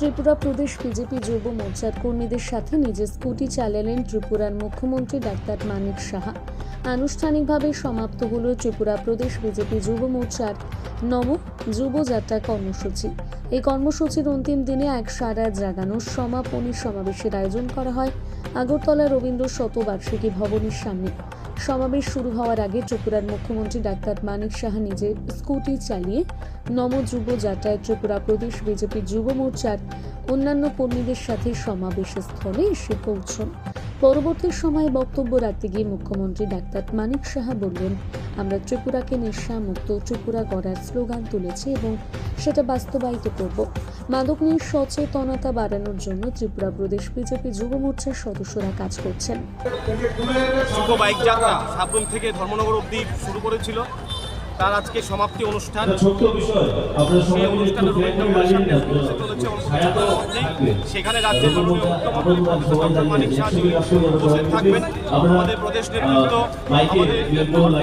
ত্রিপুরা প্রদেশ BJP যুব মোর্চার কর্মীদের সাথে নিজের স্কুটি চালালেন ত্রিপুরার মুখ্যমন্ত্রী ডাক্তার মানিক সাহা। আনুষ্ঠানিকভাবে সমাপ্ত হল ত্রিপুরা প্রদেশ বিজেপি যুব মোর্চার নব যুবযাত্রা কর্মসূচি। এই কর্মসূচির অন্তিম দিনে এক সারা জাগানো সমাপনী সমাবেশের আয়োজন করা হয়। আগরতলা রবীন্দ্র শতবার্ষিকী ভবনের সামনে। সমাবেশ শুরু হওয়ার আগে ত্রিপুরার মুখ্যমন্ত্রী ডাক্তার মানিক সাহা নিজের স্কুটি চালিয়ে নম যুব যাত্রায় ত্রিপুরা প্রদেশ বিজেপি যুব মোর্চার অন্যান্য কর্মীদের সাথে সমাবেশ স্থলে এসে পৌঁছন পরবর্তী সময়ে বক্তব্য রাখতে গিয়ে মুখ্যমন্ত্রী ডাক্তার মানিক সাহা বললেন আমরা ত্রিপুরাকে নেশা মুক্ত ত্রিপুরা গড়ার স্লোগান তুলেছি এবং সেটা বাস্তবায়িত করব। মাদক নিয়ে সচেতনতা বাড়ানোর জন্য ত্রিপুরা প্রদেশ বিজেপি যুব মোর্চার সদস্যরা কাজ করছেন। বাইক যাত্রা সাবরুম থেকে ধর্মনগর অবধি শুরু করেছিল। তার আজকে সমাপ্তি অনুষ্ঠান। সেই সামনে অল্প। থাকবে। সেখানে রাজ্যের মাননীয় মুখ্যমন্ত্রী প্রফেসর ডক্টর মানিক উপস্থিত থাকবেন। আমাদের প্রদেশ নেতৃত্ব আমাদের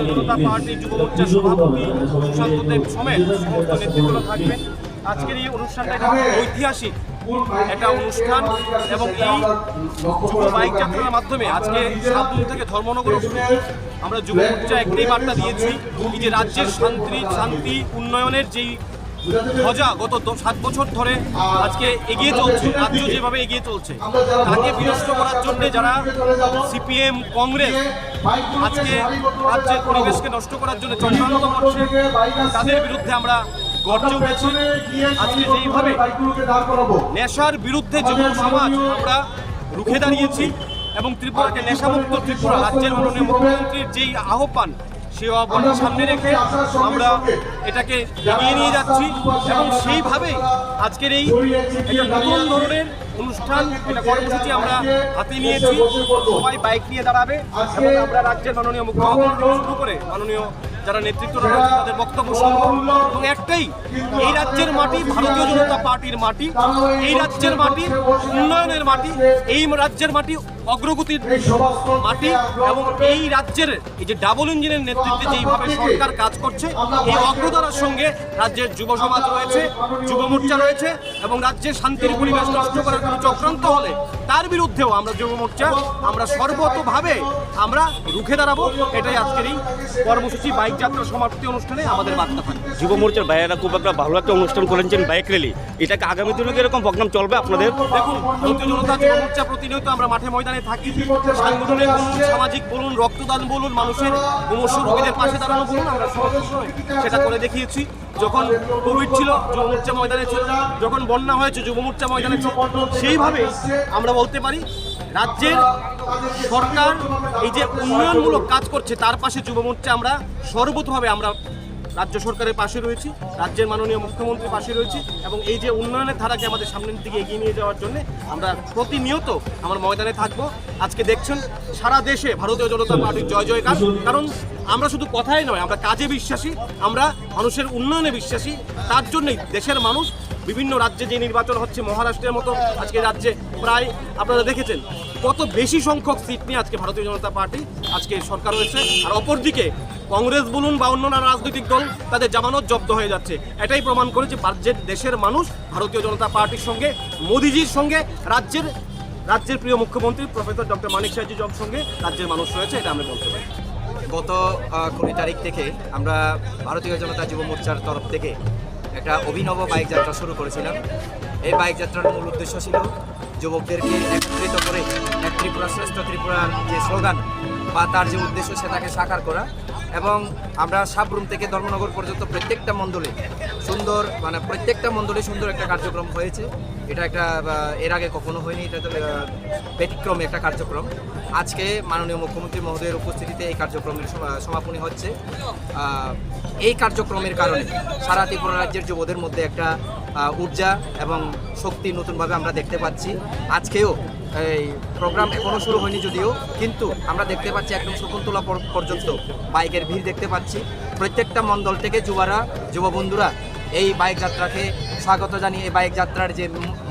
জনতা পার্টি যুব মোর্চার সভাপতি সুশান্ত দেব সমেত সমস্ত বলুন, থাকবেন। আজকের এই অনুষ্ঠানটা ঐতিহাসিক। একটা অনুষ্ঠান এবং এই যুব বাইক যাত্রার মাধ্যমে আজকে সাবরুম থেকে ধর্মনগর আমরা যুব মোর্চা একটাই বার্তা দিয়েছি এই যে রাজ্যের শান্তি শান্তি উন্নয়নের যেই ধ্বজা গত সাত বছর ধরে আজকে এগিয়ে চলছে রাজ্য যেভাবে এগিয়ে চলছে তাকে বিনষ্ট করার জন্য যারা সিপিএম কংগ্রেস আজকে রাজ্যের পরিবেশকে নষ্ট করার জন্য চক্রান্ত করছে তাদের বিরুদ্ধে আমরা গর্জে উঠেছি। আজকে যেইভাবে নেশার বিরুদ্ধে যুব সমাজ আমরা রুখে দাঁড়িয়েছি এবং ত্রিপুরাকে নেশামুক্ত ত্রিপুরা রাজ্যের মাননীয় মুখ্যমন্ত্রীর যেই আহ্বান সেই আহ্বানকে সামনে রেখে আমরা এটাকে এগিয়ে নিয়ে যাচ্ছি এবং সেইভাবেই আজকের এই একটা নতুন ধরনের অনুষ্ঠান একটা কর্মসূচি আমরা হাতে নিয়েছি। সবাই বাইক নিয়ে দাঁড়াবে এবং আমরা রাজ্যের মাননীয় মুখ্যমন্ত্রী শুরু করে মাননীয় যারা নেতৃত্ব রয়েছে, তাদের বক্তব্য সম্ভব এবং একটাই, এই রাজ্যের মাটি ভারতীয় জনতা পার্টির মাটি, এই রাজ্যের মাটি, উন্নয়নের মাটি, এই রাজ্যের মাটি অগ্রগতির মাটি এবং এই রাজ্যের এই যে ডাবল ইঞ্জিনের নেতৃত্বে যেইভাবে সরকার কাজ করছে এই অগ্রতার সঙ্গে রাজ্যের যুব সমাজ রয়েছে যুব মোর্চা রয়েছে এবং রাজ্যের শান্তির পরিবেশ নষ্ট করার কোনো চক্রান্ত হলে তার বিরুদ্ধেও আমরা যুব মোর্চা আমরা সর্বতভাবে আমরা রুখে দাঁড়াবো। এটাই আজকের এই কর্মসূচি বাইক যাত্রা সমাপ্তি অনুষ্ঠানে আমাদের বার্তা থাকবে। যুব মোর্চার ভাইয়েরা খুব একটা ভালো একটা অনুষ্ঠান করেছেন বাইক র্যালি। এটাকে আগামী দিনে এরকম প্রোগ্রাম চলবে আপনাদের? দেখুন ভারতীয় জনতা যুব মোর্চা প্রতিনিয়ত আমরা মাঠে ময়দানে থাকি। সাংগঠনিক বলুন, সামাজিক বলুন, রক্তদান বলুন, মানুষের মুমূর্ষ রোগীদের পাশে দাঁড়ানো বলুন, আমরা সেটা করে দেখিয়েছি। যখন কোভিড ছিল যুব মোর্চা ময়দানে ছিল, যখন বন্যা হয়েছে যুব মোর্চা ময়দানে ছিল, সেইভাবে আমরা বলতে পারি, রাজ্যের সরকার এই যে উন্নয়নমূলক কাজ করছে, তার পাশে যুব মোর্চা আমরা সর্বতভাবে আমরা রাজ্য সরকারের পাশে রয়েছি, রাজ্যের মাননীয় মুখ্যমন্ত্রীর পাশে রয়েছি এবং এই যে উন্নয়নের ধারাকে আমাদের সামনের দিকে এগিয়ে নিয়ে যাওয়ার জন্য আমরা প্রতিনিয়ত আমার ময়দানে থাকব। আজকে দেখছেন সারা দেশে ভারতীয় জনতা পার্টির জয় জয়কার। কারণ আমরা শুধু কথাই নয়, আমরা কাজে বিশ্বাসী, আমরা মানুষের উন্নয়নে বিশ্বাসী, তার জন্যই দেশের মানুষ বিভিন্ন রাজ্যে যে নির্বাচন হচ্ছে মহারাষ্ট্রের মতো, আজকে রাজ্যে প্রায় আপনারা দেখেছেন কত বেশি সংখ্যক সিট নিয়ে আজকে ভারতীয় জনতা পার্টি আজকে সরকার রয়েছে আর অপরদিকে কংগ্রেস বলুন বা অন্যান্য রাজনৈতিক দল, তাদের জামানত জব্দ হয়ে যাচ্ছে। এটাই প্রমাণ করে যে রাজ্যের দেশের মানুষ ভারতীয় জনতা পার্টির সঙ্গে, মোদিজির সঙ্গে, রাজ্যের রাজ্যের প্রিয় মুখ্যমন্ত্রী প্রফেসর ডক্টর মানিক সাহাজির সঙ্গে রাজ্যের মানুষ রয়েছে, এটা আমি বলতে পারি। গত কুড়ি তারিখ থেকে আমরা ভারতীয় জনতা যুব মোর্চার তরফ থেকে একটা অভিনব বাইক যাত্রা শুরু করেছিলাম। এই বাইক যাত্রার মূল উদ্দেশ্য ছিল যুবকদেরকে একত্রিত করে এক ত্রিপুরা শ্রেষ্ঠ ত্রিপুরার যে স্লোগান বা তার যে উদ্দেশ্য সেটাকে সাকার করা। এবং আমরা সাবরুম থেকে ধর্মনগর পর্যন্ত প্রত্যেকটা মণ্ডলে সুন্দর মানে প্রত্যেকটা মণ্ডলে সুন্দর একটা কার্যক্রম হয়েছে। এটা একটা এর আগে কখনো হয়নি, এটা তো ব্যতিক্রম একটা কার্যক্রম। আজকে মাননীয় মুখ্যমন্ত্রী মহোদয়ের উপস্থিতিতে এই কার্যক্রমের সমাপনী হচ্ছে। এই কার্যক্রমের কারণে সারা ত্রিপুরা রাজ্যের যুবদের মধ্যে একটা ঊর্জা এবং শক্তি নতুনভাবে আমরা দেখতে পাচ্ছি। আজকেও এই প্রোগ্রাম এখনও শুরু হয়নি যদিও, কিন্তু আমরা দেখতে পাচ্ছি একদম শকুন্তলা পর্যন্ত বাইকের ভিড় দেখতে পাচ্ছি। প্রত্যেকটা মণ্ডল থেকে যুবারা, যুববন্ধুরা এই বাইক যাত্রাকে স্বাগত জানিয়ে এই বাইক যাত্রার যে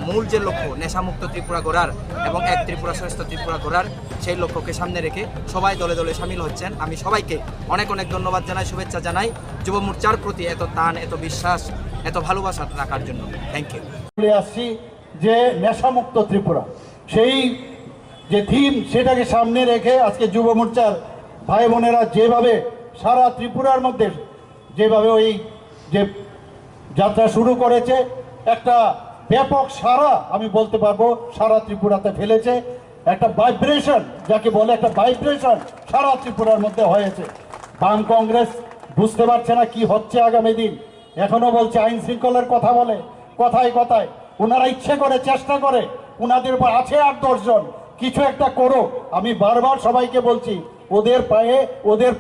মূল যে লক্ষ্য, নেশামুক্ত ত্রিপুরা গড়ার এবং এক ত্রিপুরা শ্রেষ্ঠ ত্রিপুরা গড়ার সেই লক্ষ্যকে সামনে রেখে সবাই দলে দলে সামিল হচ্ছেন। আমি সবাইকে অনেক অনেক ধন্যবাদ জানাই, শুভেচ্ছা জানাই। যুব মোর্চার প্রতি এত টান, এত বিশ্বাস, এত ভালোবাসা রাখার জন্য। থ্যাংক ইউ আসছি যে নেশামুক্ত ত্রিপুরা, সেই যে থিম সেটাকে সামনে রেখে আজকে যুব মোর্চার ভাই বোনেরা যেভাবে সারা ত্রিপুরার মধ্যে, যেভাবে ওই যে যাত্রা শুরু করেছে। একটা ব্যাপক সারা, আমি বলতে পারব, সারা ত্রিপুরাতে ফেলেছে। একটা ভাইব্রেশন যাকে বলে একটা ভাইব্রেশন সারা ত্রিপুরার মধ্যে হয়েছে। বাম কংগ্রেস বুঝতে পারছে না কি হচ্ছে আগামী দিন। এখনও বলছে আইন শৃঙ্খলার কথা বলে, কথায় কথায়। ওনারা ইচ্ছে করে, চেষ্টা করে ওনাদের উপর আছে আট দশজন। কিছু একটা করো আমি বারবার সবাইকে বলছি, ওদের পায়ে, ওদের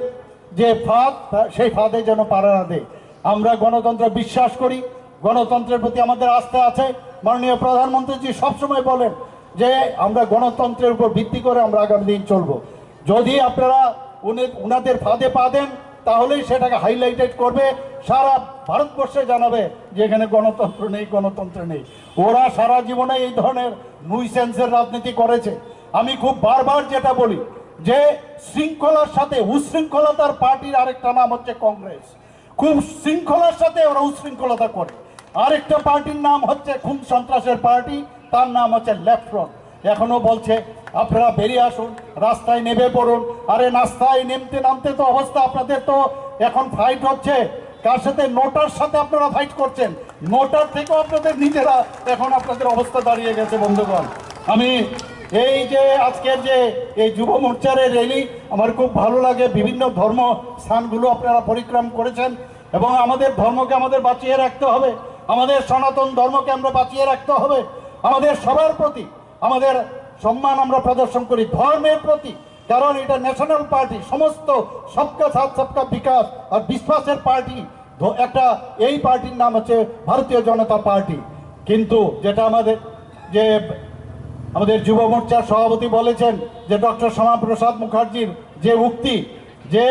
যে ফাঁদ সেই ফাঁদে যেন পাড়া না দেয়। আমরা গণতন্ত্র বিশ্বাস করি, গণতন্ত্রের প্রতি আমাদের আস্থা আছে। মাননীয় প্রধানমন্ত্রীজি সবসময় বলেন যে আমরা গণতন্ত্রের উপর ভিত্তি করে আমরা আগামী দিন চলবো। যদি আপনারা উনি, উনাদের ফাঁদে পা দেন, তাহলেই সেটাকে হাইলাইটেড করবে। সারা ভারতবর্ষে জানাবে যে এখানে গণতন্ত্র নেই গণতন্ত্র নেই। ওরা সারা জীবনে এই ধরনের নুইসেন্সের রাজনীতি করেছে। আমি খুব বারবার যেটা বলি যে শৃঙ্খলার সাথে উশৃঙ্খলতার পার্টির আরেকটা নাম হচ্ছে কংগ্রেস। খুব শৃঙ্খলার সাথে ওরা উশৃঙ্খলতা করে। আরেকটা পার্টির নাম হচ্ছে খুন সন্ত্রাসের পার্টি, তার নাম হচ্ছে লেফট ফ্রন্ট। এখনও বলছে, আপনারা বেরিয়ে আসুন, রাস্তায় নেমে পড়ুন। আরে রাস্তায় নেমতে নামতে তো অবস্থা আপনাদের তো এখন ফাইট হচ্ছে। কার সাথে? নোটার সাথে আপনারা ফাইট করছেন। নোটার থেকেও আপনাদের নিজেরা এখন আপনাদের অবস্থা দাঁড়িয়ে গেছে, বন্ধুগণ। আমি এই যে আজকের যে এই যুব মোর্চার র্যালি, আমার খুব ভালো লাগে। বিভিন্ন ধর্ম স্থানগুলো আপনারা পরিক্রম করেছেন এবং আমাদের ধর্মকে আমাদের বাঁচিয়ে রাখতে হবে। আমাদের সনাতন ধর্মকে আমরা বাঁচিয়ে রাখতে হবে। আমাদের সবার প্রতি আমাদের সম্মান আমরা প্রদর্শন করি। ধর্মের প্রতি, কারণ এটা ন্যাশনাল পার্টি সমস্ত সবকা সাথ, সবকা বিকাশ আর বিশ্বাসের পার্টি একটা এই পার্টির নাম হচ্ছে ভারতীয় জনতা পার্টি। কিন্তু যেটা আমাদের যে আমাদের যুব মোর্চার সভাপতি বলেছেন যে ডক্টর শ্যামাপ্রসাদ মুখার্জির যে উক্তি, যে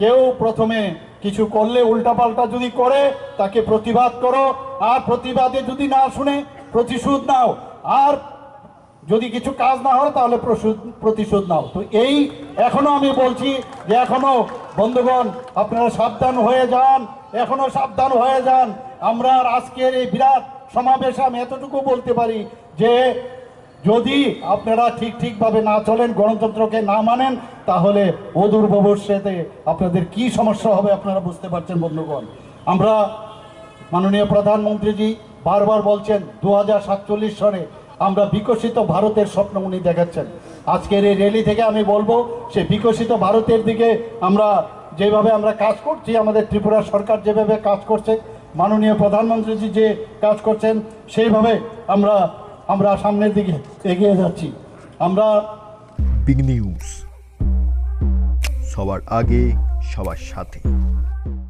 কেউ প্রথমে কিছু করলে উল্টাপাল্টা যদি করে, তাকে প্রতিবাদ করো, আর প্রতিবাদে যদি না শুনে প্রতিশোধ নাও, আর যদি কিছু কাজ না হয় তাহলে প্রতিশোধ নাও। তো এই এখনও আমি বলছি যে এখনও বন্ধুগণ, আপনারা সাবধান হয়ে যান, এখনও সাবধান হয়ে যান। আমরা আজকের এই বিরাট সমাবেশে আমি এতটুকু বলতে পারি যে যদি আপনারা ঠিক ঠিকভাবে না চলেন, গণতন্ত্রকে না মানেন, তাহলে অদূর ভবিষ্যতে আপনাদের কি সমস্যা হবে আপনারা বুঝতে পারছেন, বন্ধুগণ। আমরা মাননীয় প্রধানমন্ত্রীজি বারবার বলছেন দু সনে আমরা বিকশিত ভারতের স্বপ্ন উনি দেখাচ্ছেন। আজকের এই র্যালি থেকে আমি বলব, সে বিকশিত ভারতের দিকে আমরা যেভাবে আমরা কাজ করছি, আমাদের ত্রিপুরা সরকার যেভাবে কাজ করছে, মাননীয় প্রধানমন্ত্রীজি যে কাজ করছেন, সেইভাবে আমরা আমরা সামনের দিকে এগিয়ে যাচ্ছি। আমরা বিগ নিউজ সবার আগে সবার সাথে।